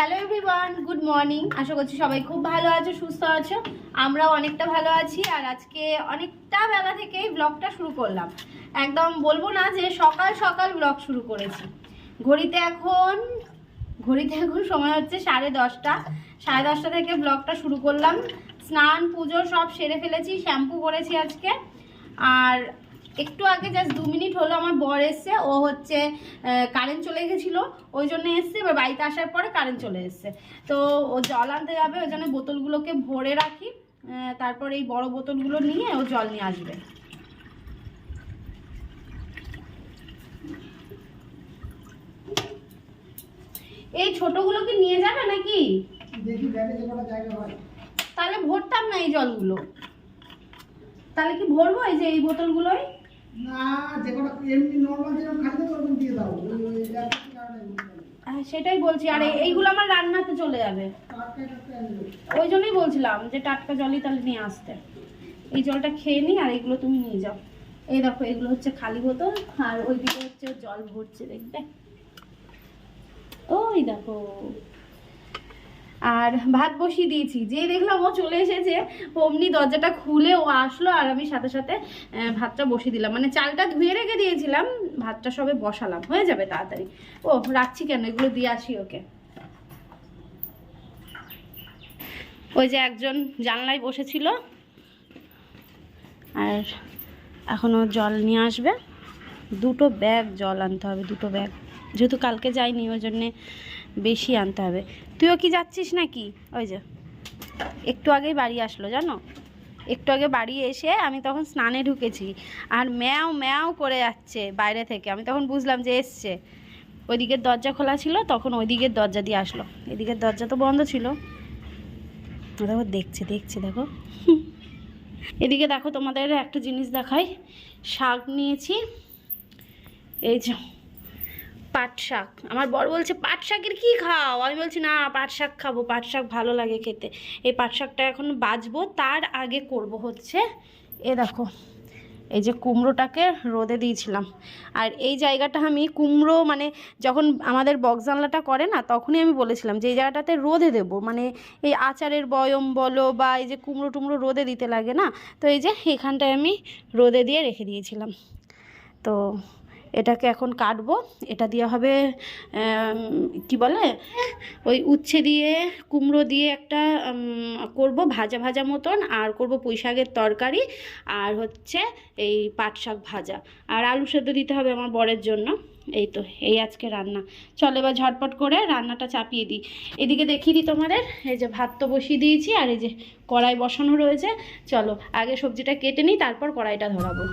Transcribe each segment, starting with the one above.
Hello everyone good morning আশা করছি সবাই খুব ভালো আছো, সুস্থ আছো। আমরাও অনেকটা ভালো আছি আর আজকে অনেকটা বেলা থেকেই ব্লগটা শুরু করলাম। একদম বলব না যে সকাল সকাল ব্লগ শুরু করেছি। ঘড়িতে এখন ঘড়িতে এখন সময় হচ্ছে সাড়ে দশটা। সাড়ে দশটা থেকে ব্লগটা শুরু করলাম। স্নান, পুজো সব সেরে ফেলেছি শ্যাম্পু করেছি আজকে। আর একটু আগে জাস্ট দু মিনিট হলো আমার বর এসছে, ও হচ্ছে কারেন্ট চলে গেছিল, ওই জন্য এসছে, এবার বাড়িতে আসার পরে কারেন্ট চলে এসছে। তো ও জল আনতে যাবে, ওই জন্য বোতলগুলোকে ভরে রাখি তারপর এই বড় বোতলগুলো নিয়ে ও জল নিয়ে আসবে। এই ছোটগুলোকে নিয়ে যাবে নাকি? তাহলে ভরতাম না এই জলগুলো। তাহলে কি ভরবো এই যে এই বোতলগুলোই না যে কটা এমনি নর্মাল যেরকম খালি ওরকম দিয়ে দাও। ওই ওই একই কারণে হ্যাঁ, সেটাই বলছি। আর এইগুলো আমার রান্নাতে চলে যাবে। ওই জন্যই বলছিলাম যে টাটকা জলই তাহলে নিয়ে আসতে। এই জলটা খেয়ে নিই আর এইগুলো তুমি নিয়ে যাও। এই দেখো এগুলো হচ্ছে খালি বোতল আর ওইদিকে হচ্ছে জল ভরছে দেখবে? ওই দেখো। আর ভাত বসিয়ে দিয়েছি। যেই দেখলাম ও চলে এসেছে, অমনি দরজাটা খুলে ও আসলো আর আমি সাথে সাথে ভাতটা বসিয়ে দিলাম। মানে চালটা ধুয়ে রেখে দিয়েছিলাম, ভাতটা সবে বসালাম। হয়ে যাবে তাড়াতাড়ি। ও, রাখছি কেন? এগুলো দিয়ে আসি ওকে। ওই যে একজন জানলায় বসেছিল। আর এখনও জল নিয়ে আসবে। দুটো ব্যাগ জল আনতে হবে, দুটো ব্যাগ যেহেতু কালকে যাইনি, ওই জন্যে বেশি আনতে হবে। তুইও কি যাচ্ছিস নাকি? ওই যে, একটু আগেই বাড়ি আসলো, জানো? একটু আগে বাড়ি এসে আমি তখন স্নানে ঢুকেছি। আর ম্যাও ম্যাও করে যাচ্ছে বাইরে থেকে। আমি তখন বুঝলাম যে এসছে। ওইদিকের দরজা খোলা ছিল, তখন ওইদিকের দরজা দিয়ে আসলো। এদিকের দরজা তো বন্ধ ছিল। দেখো, দেখছে দেখছে, দেখো। এদিকে দেখো, তোমাদের একটা জিনিস দেখাই। শাক নিয়েছি। এই যে পাট শাক আমার বর বলছে পাট শাকের কী খাও? আমি বলছি, না পাট শাক খাব পাট শাক ভালো লাগে খেতে। এই পাট শাকটা এখন বাজবো, তার আগে করব হচ্ছে, এ দেখো, এই যে কুমড়োটাকে রোদে দিয়েছিলাম। আর এই জায়গাটা আমি কুমড়ো মানে যখন আমাদের বক্স জানলাটা করে না, তখনই আমি বলেছিলাম যে, এই জায়গাটাতে রোদে দেবো। মানে এই আচারের বয়ম বলো বা এই যে কুমড়ো টুমড়ো রোদে দিতে লাগে না, তো এই যে এখানটায় আমি রোদে দিয়ে রেখে দিয়েছিলাম। তো এটাকে এখন কাটবো। এটা দিয়ে হবে কি বলে? ওই উচ্ছে দিয়ে, কুমড়ো দিয়ে একটা করব ভাজা ভাজা মতন, আর করব পুঁই শাকের তরকারি, আর হচ্ছে এই পাট শাক ভাজা। আর আলু সেদ্ধ দিতে হবে আমার বরের জন্য। এই তো, এই আজকে রান্না। চল এবার ঝটপট করে রান্নাটা চাপিয়ে দিই। এদিকে দেখিয়ে দিই তোমাদের, এই যে ভাত তো বসিয়ে দিয়েছি, আর এই যে কড়াই বসানো রয়েছে। চলো, আগে সবজিটা কেটে নিই, তারপর কড়াইটা ধরাবো।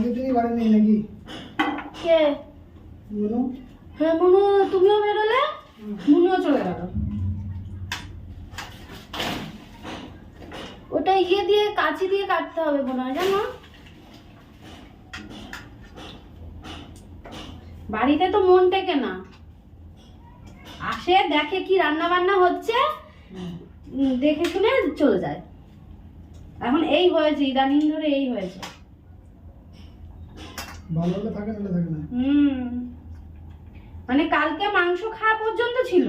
আজকে বাড়ি নেই নাকি? কে? বলো হ্যাঁ মনু তুমিও বেরোলে? মনুও চলে গেল। ওটা ইয়ে দিয়ে কাঁচি দিয়ে কাটতে হবে মনে হয় জানো? বাড়িতে তো মন টেকে না। আসে দেখে কি রান্না বান্না হচ্ছে দেখে শুনে চলে যায়। এখন এই হয়েছে ইদানিং ধরে এই হয়েছে। ভালো হলে থাকে নাহলে থাকে না। হুম। মানে কালকে মাংস খাওয়া পর্যন্ত ছিল।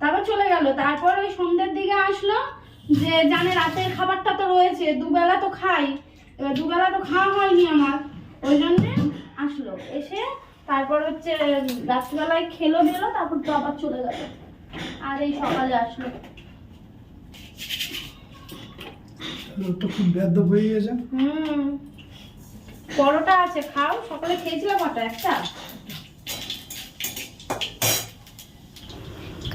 তারপর চলে গেল। তারপর ওই সন্ধ্যের দিকে আসলো যে জানে রাতের খাবারটা তো রয়েছে দুবেলা তো খাই। এবার দুবেলা তো খাওয়া হয়নি আমার। ওই জন্যে আসলো। এসে তারপর হচ্ছে রাত্রিবেলায় খেলো বেলো তারপর তো আবার চলে গেল। আর এই সকালে আসলো। খুব ব্যর্থ হয়ে গেছে হুম। পরোটা আছে, খাও। সকালে খেয়েছিলাম কটা একটা।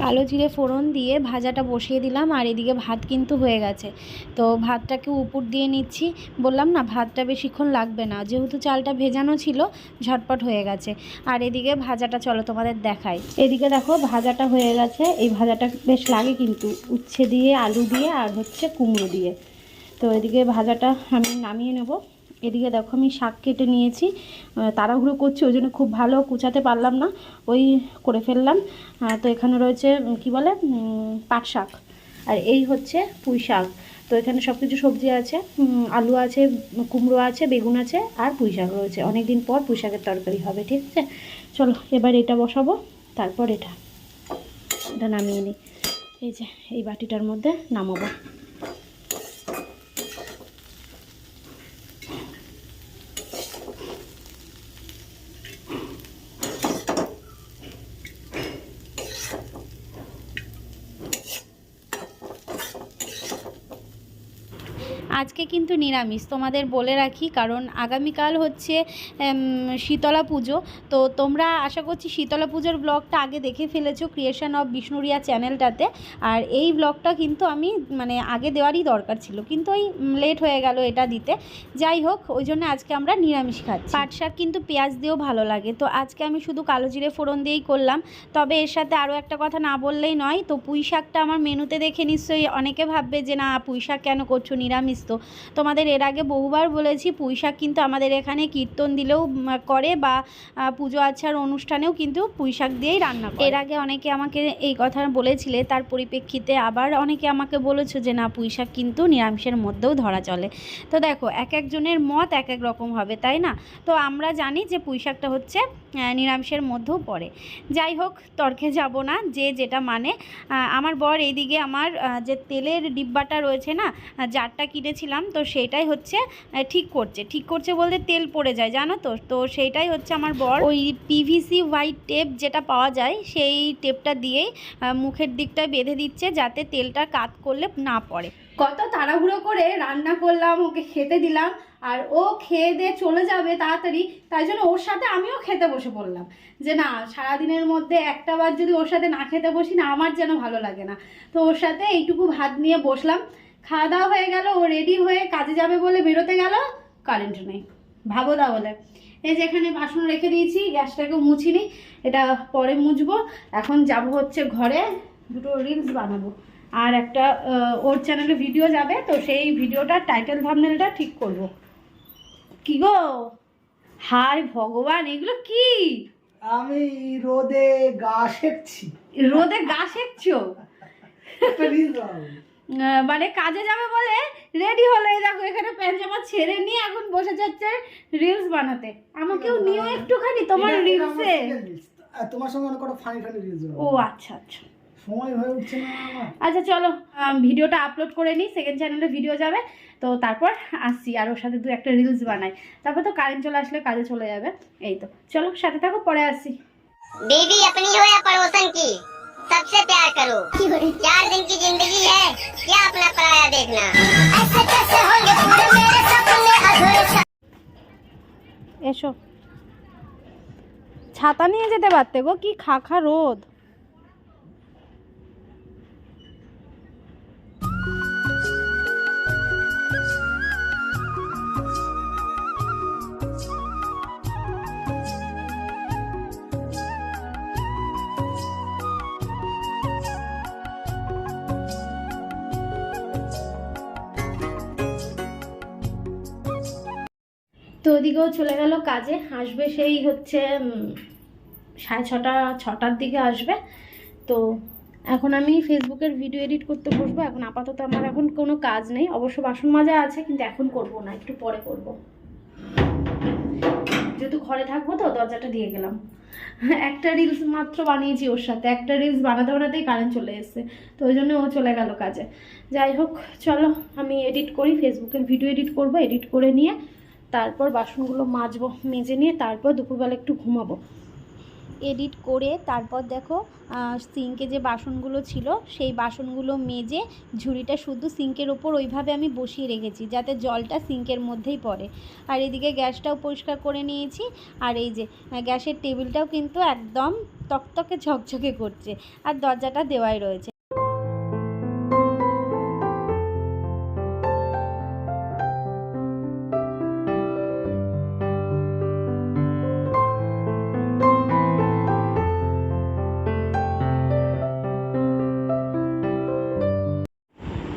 কালো জিরে ফোড়ন দিয়ে ভাজাটা বসিয়ে দিলাম, আর এদিকে ভাত কিন্তু হয়ে গেছে। তো ভাতটাকে উপর দিয়ে নিচ্ছি। বললাম না, ভাতটা বেশিক্ষণ লাগবে না। যেহেতু চালটা ভেজানো ছিল, ঝটপট হয়ে গেছে। আর এদিকে ভাজাটা চলো তোমাদের দেখাই। এদিকে দেখো, ভাজাটা হয়ে গেছে। এই ভাজাটা বেশ লাগে কিন্তু, উচ্ছে দিয়ে, আলু দিয়ে, আর হচ্ছে কুমড়ো দিয়ে। তো এদিকে ভাজাটা আমি নামিয়ে নেব। এদিকে দেখো আমি শাক কেটে নিয়েছি। তাড়াহুড়ো করছি, ওই জন্য খুব ভালো কুচাতে পারলাম না। ওই করে ফেললাম। তো এখানে রয়েছে কি বলে? পাট শাক। আর এই হচ্ছে পুঁই শাক। তো এখানে সব কিছু সবজি আছে আলু আছে, কুমড়ো আছে, বেগুন আছে আর পুঁই শাক রয়েছে। অনেক দিন পর পুঁই শাকের তরকারি হবে, ঠিক আছে? চলো, এবার এটা বসাবো, তারপর এটা। এটা নামিয়ে নিই। এই যে, এই বাটিটার মধ্যে নামাবো। আজকে কিন্তু নিরামিষ, তোমাদের বলে রাখি, কারণ আগামীকাল হচ্ছে শীতলা পুজো। তো তোমরা আশা করছি শীতলা পুজোর ব্লগটা আগে দেখে ফেলেছো ক্রিয়েশন অফ বিষ্ণুরিয়া চ্যানেলটাতে। আর এই ব্লগটা কিন্তু আমি মানে আগে দেওয়ারই দরকার ছিল। কিন্তু ওই লেট হয়ে গেল এটা দিতে। যাই হোক, ওই জন্য আজকে আমরা নিরামিষ খাচ্ছি। পাট শাক কিন্তু পেঁয়াজ দিয়েও ভালো লাগে। তো আজকে আমি শুধু কালো জিরে ফোড়ন দিয়েই করলাম। তবে এর সাথে আরও একটা কথা না বললেই নয়, তো পুঁই শাকটা আমার মেনুতে দেখে নিশ্চয়ই অনেকে ভাববে যে, না, পুঁই শাক কেন করছ? নিরামিষ তো তোমাদের এর আগে বহুবার বলেছি, পুঁইশাক কিন্তু আমাদের এখানে কীর্তন দিলেও করে বা পুজো আচার অনুষ্ঠানেও কিন্তু পুঁই শাক দিয়েই রান্না করে। এর আগে অনেকে আমাকে এই কথা বলেছিলে, তার পরিপ্রেক্ষিতে আবার অনেকে আমাকে বলেছ যে, না পুঁই শাক কিন্তু নিরামিষের মধ্যেও ধরা চলে। তো দেখো, এক একজনের মত এক এক রকম হবে, তাই না? তো আমরা জানি যে পুঁই শাকটা হচ্ছে নিরামিষের মধ্যেও পড়ে। যাই হোক, তর্কে যাব না, যে যেটা মানে। আমার বর এইদিকে আমার যে তেলের ডিব্বাটা রয়েছে না জারটা কিনেছিলাম তো সেটাই হচ্ছে ঠিক করছে। ঠিক করছে বলতে তেল পড়ে যায়, জানো তো? তো সেইটাই হচ্ছে আমার বর। ওই পিভিসি হোয়াইট টেপ যেটা পাওয়া যায়, সেই টেপটা দিয়েই মুখের দিকটায় বেঁধে দিচ্ছে যাতে তেলটা কাত করলে না পড়ে। কত তাড়াহুড়ো করে রান্না করলাম, ওকে খেতে দিলাম, আর ও খেয়ে দিয়ে চলে যাবে তাড়াতাড়ি, তাই জন্য ওর সাথে আমিও খেতে বসে পড়লাম। যে না, সারাদিনের মধ্যে একটা বার যদি ওর সাথে না খেতে বসি না, আমার যেন ভালো লাগে না। তো ওর সাথে এইটুকু ভাত নিয়ে বসলাম। খাওয়া দাওয়া হয়ে গেল ও রেডি হয়ে কাজে যাবে বলে বেরোতে গেল কারেন্ট নেই। ভাবো তাহলে। এই যে এখানে বাসন রেখে দিয়েছি গ্যাসটাকেও মুছিনি এটা পরে মুছবো। এখন যাব হচ্ছে ঘরে দুটো রিলস বানাবো। আর একটা ওর চ্যানেলে ভিডিও যাবে তো সেই ভিডিওটার টাইটেল থাম্বনেলটা ঠিক করব। কি গো? হাই ভগবান এগুলো কি? আমি রোদে গা সেকছি। রোদে গা সেকছো? মানে কাজে যাবে বলে রেডি হলো। এই দেখো এখানে প্যান্জামা ছেড়ে নিয়ে এখন বসে যাচ্ছে রিলস বানাতে। আমাকেও নিও একটুখানি তোমার রিলসে তোমার সঙ্গে অনেক ফানি ফানি রিলস ও আচ্ছা আচ্ছা। আচ্ছা চলো ভিডিওটা আপলোড করে নিই সেকেন্ড চ্যানেলে ভিডিও যাবে। তো তারপর আসছি আর ওর সাথে দু একটা রিলস বানাই। তারপর তো কারেন্ট চলে আসলে কাজে চলে যাবে। এই তো চলো সাথে থাকো পরে আসি বেবি আপনি হয়ে পড়োসন কি सबसे प्यार करो चार दिन की जिंदगी है क्या अपना पराया देखना ऐसे कैसे होंगे पूरे मेरे सपने अधूरे এসো ছাতা নিয়ে যেতে পারতে গো কি খাখা রোদ তো ওদিকেও চলে গেল কাজে, আসবে সেই হচ্ছে সাড়ে ছটা, ছটার দিকে আসবে। তো এখন আমি ফেসবুকের ভিডিও এডিট করতে বসবো, এখন আপাতত আমার এখন কোনো কাজ নেই। অবশ্য বাসন মাজা আছে, কিন্তু এখন করব না, একটু পরে করব। যেহেতু ঘরে থাকব তো, দরজাটা দিয়ে গেলাম। একটা রিলস মাত্র বানিয়েছি ওর সাথে, একটা রিলস বানাতে বানাতেই কারেন্ট চলে এসেছে, তো ওই জন্য ও চলে গেল কাজে। যাই হোক, চলো আমি এডিট করি, ফেসবুকের ভিডিও এডিট করব এডিট করে নিয়ে তারপর বাসনগুলো মাজবো, মেজে নিয়ে তারপর দুপুরবেলা একটু ঘুমাবো। এডিট করে তারপর দেখো সিঙ্কে যে বাসনগুলো ছিল, সেই বাসনগুলো মেজে ঝুড়িটা শুধু সিঙ্কের ওপর ওইভাবে আমি বসিয়ে রেখেছি, যাতে জলটা সিঙ্কের মধ্যেই পড়ে। আর এদিকে গ্যাসটাও পরিষ্কার করে নিয়েছি, আর এই যে গ্যাসের টেবিলটাও কিন্তু একদম তকতকে ঝকঝকে করছে, আর দরজাটা দেওয়াই রয়েছে।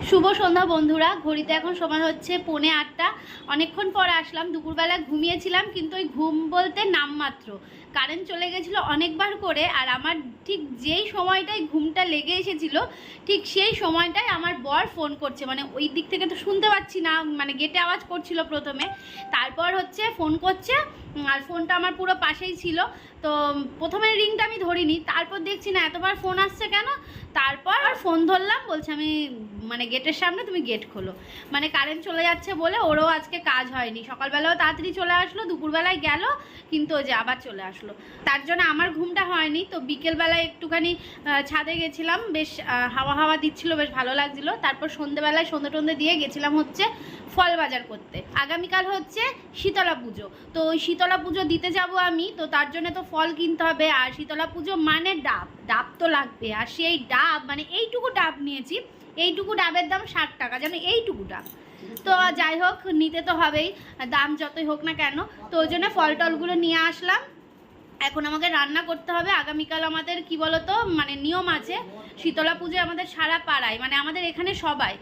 শুভ সন্ধ্যা বন্ধুরা। ঘড়িতে এখন সময় হচ্ছে পৌনে আটটা। অনেকক্ষণ পরে আসলাম। দুপুরবেলা ঘুমিয়েছিলাম, কিন্তু ওই ঘুম বলতে নামমাত্র। কারেন্ট চলে গেছিল অনেকবার করে আর আমার ঠিক যেই সময়টায় ঘুমটা লেগে এসেছিল, ঠিক সেই সময়টায় আমার বর ফোন করছে। মানে ওই দিক থেকে তো শুনতে পাচ্ছি না মানে গেটে আওয়াজ করছিল প্রথমে। তারপর হচ্ছে ফোন করছে আর ফোনটা আমার পুরো পাশেই ছিল। তো প্রথমে রিংটা আমি ধরিনি, তারপর দেখছি না, এতবার ফোন আসছে কেন? তারপর আর ফোন ধরলাম, বলছে আমি মানে গেটের সামনে তুমি গেট খোলো। মানে কারেন্ট চলে যাচ্ছে বলে ওরও আজকে কাজ হয়নি। সকালবেলাও তাড়াতাড়ি চলে আসলো, দুপুরবেলায় গেল, কিন্তু যে আবার চলে আসলো। তার জন্য আমার ঘুমটা হয়নি, তো বিকেলবেলায় একটুখানি ছাদে গেছিলাম, বেশ হাওয়া হাওয়া দিচ্ছিল, বেশ ভালো লাগছিল। তারপর সন্ধেবেলায় সন্ধে টন্ধে দিয়ে গেছিলাম হচ্ছে ফল বাজার করতে। আগামীকাল হচ্ছে শীতলা পুজো। তো ওই শীতলা পুজো দিতে যাব আমি, তো তার জন্য তো ফল কিনতে হবে। আর শীতলা পুজো মানে ডাব। ডাব তো লাগবে। আর সেই ডাব মানে এইটুকু ডাব নিয়েছি। এইটুকু ডাবের দাম ষাট টাকা, যেন এইটুকু ডাব। তো যাই হোক, নিতে তো হবেই। দাম যতই হোক না কেন, তো ওই জন্য ফল টলগুলো নিয়ে আসলাম। এখন আমাকে রান্না করতে হবে। আগামীকাল আমাদের, কি বলতো মানে নিয়ম আছে, শীতলা পুজো আমাদের সারা পাড়ায় মানে আমাদের এখানে সবাই।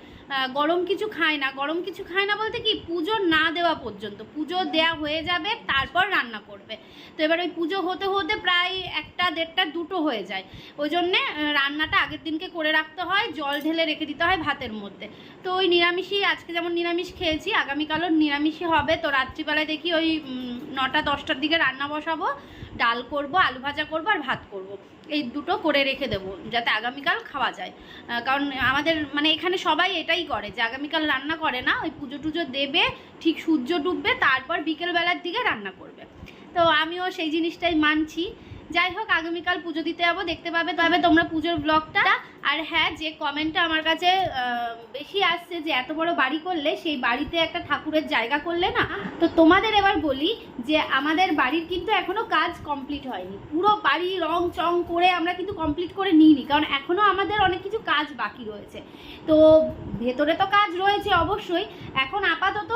গরম কিছু খায় না। গরম কিছু খায় না বলতে কি, পুজো না দেওয়া পর্যন্ত। পুজো দেয়া হয়ে যাবে, তারপর রান্না করবে। তো এবার ওই পুজো হতে হতে প্রায় একটা, দেড়টা, দুটো হয়ে যায়। ওই জন্যে রান্নাটা আগের দিনকে করে রাখতে হয়, জল ঢেলে রেখে দিতে হয় ভাতের মধ্যে। তো ওই নিরামিষই, আজকে যেমন নিরামিষ খেয়েছি, আগামীকালও নিরামিষই হবে। তো রাত্রিবেলায় দেখি ওই নটা, দশটার দিকে রান্না বসাবো, ডাল করব, আলু ভাজা করব আর ভাত করব। এই দুটো করে রেখে দেবো, যাতে আগামীকাল খাওয়া যায়। কারণ আমাদের মানে এখানে সবাই এটাই করে, যে আগামীকাল রান্না করে না, ওই পুজো টুজো দেবে, ঠিক সূর্য ডুববে, তারপর বিকেলবেলার দিকে রান্না করবে। তো আমিও সেই জিনিসটাই মানছি। যাই হোক, আগামীকাল পুজো দিতে যাব, দেখতে পাবে তবে তোমরা পুজোর ব্লগটা আর হ্যাঁ যে কমেন্টটা আমার কাছে বেশি আসছে যে এত বড় বাড়ি করলে, সেই বাড়িতে একটা ঠাকুরের জায়গা করলে না? তো তোমাদের এবার বলি যে আমাদের বাড়ির কিন্তু এখনও কাজ কমপ্লিট হয়নি। পুরো বাড়ি রং চং করে আমরা কিন্তু কমপ্লিট করে নিইনি, কারণ এখনও আমাদের অনেক কিছু কাজ বাকি রয়েছে। তো ভেতরে তো কাজ রয়েছে অবশ্যই। এখন আপাতত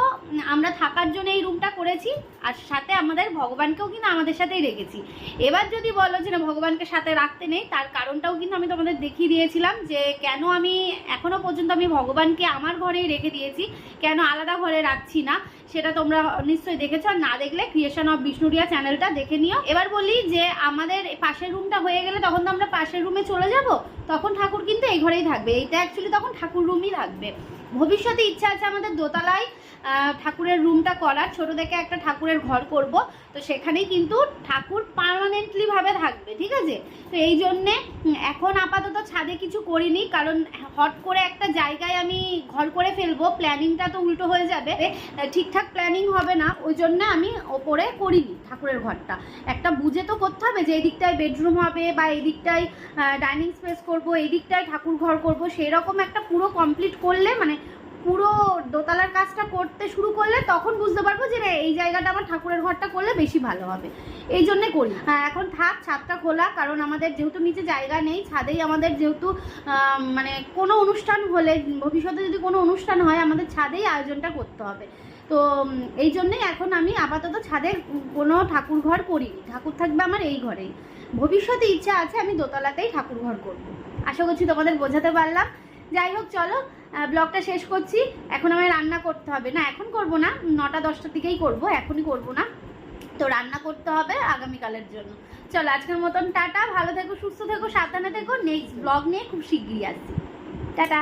আমরা থাকার জন্য এই রুমটা করেছি, আর সাথে আমাদের ভগবানকেও কিন্তু আমাদের সাথেই রেখেছি। এবার যদি বলো যে না, ভগবানকে সাথে রাখতে নেই, তার কারণটাও কিন্তু আমি তোমাদের দেখিয়ে দিয়েছিলাম যে, কেন আমি এখনও পর্যন্ত আমি ভগবানকে আমার ঘরেই রেখে দিয়েছি? কেন আলাদা ঘরে রাখছি না? সেটা তোমরা নিশ্চয়ই দেখেছ। না দেখলে ক্রিয়েশন অফ বিষ্ণুরিয়া চ্যানেলটা দেখে নিও। এবার বলি যে আমাদের পাশের রুমটা হয়ে গেলে তখন তো আমরা পাশের রুমে চলে যাব। তখন ঠাকুর কিন্তু এই ঘরেই থাকবে। এইটা অ্যাকচুয়ালি তখন ঠাকুর রুমই থাকবে। ভবিষ্যতে ইচ্ছা আছে আমাদের দোতলায় ঠাকুরের রুমটা করার। ছোট থেকে একটা ঠাকুরের ঘর করব। তো সেখানেই কিন্তু ঠাকুর পার্মানেন্টলি ভাবে থাকবে ঠিক আছে? তো এই জন্যে এখন আপাতত ছাদে কিছু করিনি। কারণ হট করে একটা জায়গায় আমি ঘর করে ফেলব। প্ল্যানিংটা তো উল্টো হয়ে যাবে। আহ, ঠিকঠাক প্ল্যানিং হবে না, ওই জন্য আমি ওপরে করিনি ঠাকুরের ঘরটা। একটা বুঝে তো করতে হবে যে এই দিকটায় বেডরুম হবে বা এই দিকটায় ডাইনিং স্পেস করব, এই দিকটায় ঠাকুর ঘর করব, সেরকম একটা পুরো কমপ্লিট করলে মানে পুরো দোতলার কাজটা করতে শুরু করলে তখন বুঝতে পারব যে এই জায়গাটা আমার ঠাকুরের ঘরটা করলে বেশি ভালো হবে। এই জন্যে করি। হ্যাঁ এখন থাক, ছাদটা খোলা, কারণ আমাদের যেহেতু নিচে জায়গা নেই, ছাদেই আমাদের যেহেতু মানে কোনো অনুষ্ঠান হলে, ভবিষ্যতে যদি কোনো অনুষ্ঠান হয়, আমাদের ছাদেই আয়োজনটা করতে হবে। তো, এই জন্যেই এখন আমি আপাতত ছাদে কোনো ঠাকুর ঘর করিনি। ঠাকুর থাকবে আমার এই ঘরেই। ভবিষ্যতে ইচ্ছা আছে আমি দোতলাতেই ঠাকুর ঘর করব। আশা করছি তোমাদের বোঝাতে পারলাম। যাই হোক, চলো ব্লগটা শেষ করছি। এখন আমায় রান্না করতে হবে। না, এখন করব না, নটা, দশটার দিকেই করব, এখনই করব না। তো রান্না করতে হবে আগামীকালের জন্য। চলো, আজকের মতন টাটা, ভালো থেকো, সুস্থ থেকো, সাবধানে থেকো। নেক্সট ব্লগ নিয়ে খুব শিগগিরই আসছি। টাটা।